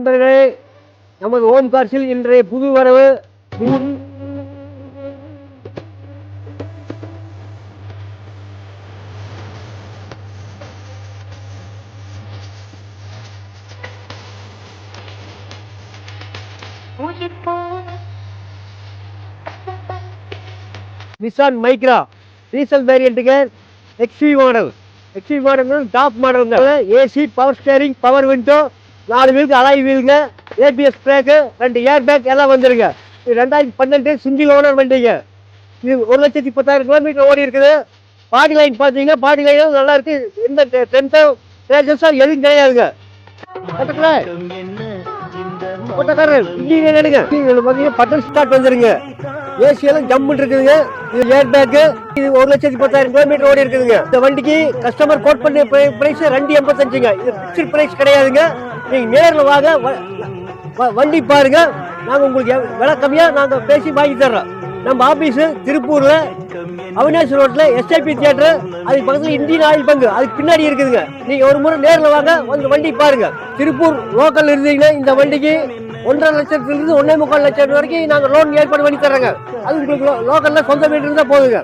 நண்பர்களே நமது ஓம் கார்ஸில் இன்றைய புது வரவு Nissan Micra diesel வேரியண்ட்டுக்கு XV model XV model top model AC power steering power window நாலு வீலுக்கு அலாய் வீலுங்க ஏபிஎஸ் பிரேக்கு ரெண்டு ஏர் பேக் எல்லாம் வந்துருங்க. இது ரெண்டாயிரத்தி பன்னெண்டு சிங்கிள் ஓனர் வண்டிங்க. இது ஒரு லட்சத்தி பத்தாயிரம் கிலோமீட்டர் ஓடி இருக்குது. பாடி லைன் பார்த்தீங்கன்னா பாடி லைனும் நல்லா இருக்கு. எந்த டென்த்தோ தேஜஸோ எதுவும் கிடையாதுங்க. ஓட்டக்காரர் இன்ஜினியர் எடுங்க இதில் பார்த்தீங்கன்னா பட்டன் ஸ்டார்ட் வந்துருங்க. ஏசி எல்லாம் ஜம்முன்னு இருக்குதுங்க. இது ஏர் பேக்கு இது ஒரு லட்சத்தி பத்தாயிரம் கிலோமீட்டர் ஓடி இருக்குதுங்க. இந்த வண்டிக்கு கஸ்டமர் கோட் பண்ண பிரைஸ் ரெண்டு எண்பத்தஞ்சுங்க. இது பிக்சட் பிரைஸ் கிடையாதுங்க. நீங்க நேரில் வாங்க வ- வண்டி பாருங்க. நாங்க உங்களுக்கு விலை கம்மியா நாங்க பேசி வாங்கி தர்றோம். நம்ம ஆபீஸ் திருப்பூர்ல அவினாஷ் ரோட்ல எஸ்ஐபி தியேட்டர் அதுக்கு பக்கத்துல இந்தியன் ஆயில் பங்கு அதுக்கு பின்னாடி இருக்குதுங்க. நீங்க ஒரு முறை நேரில் வாங்க வந்து வண்டி பாருங்க. திருப்பூர் லோக்கல் இருந்தீங்கன்னா இந்த வண்டிக்கு ஒன்றரை லட்சத்துல இருந்து ஒன்னே முக்கால் லட்சம் வரைக்கும் நாங்கள் லோன் ஏற்பாடு பண்ணி தர்றோங்க. அது உங்களுக்கு லோக்கல்ல சொந்த வீடு இருந்தால் போதுங்க.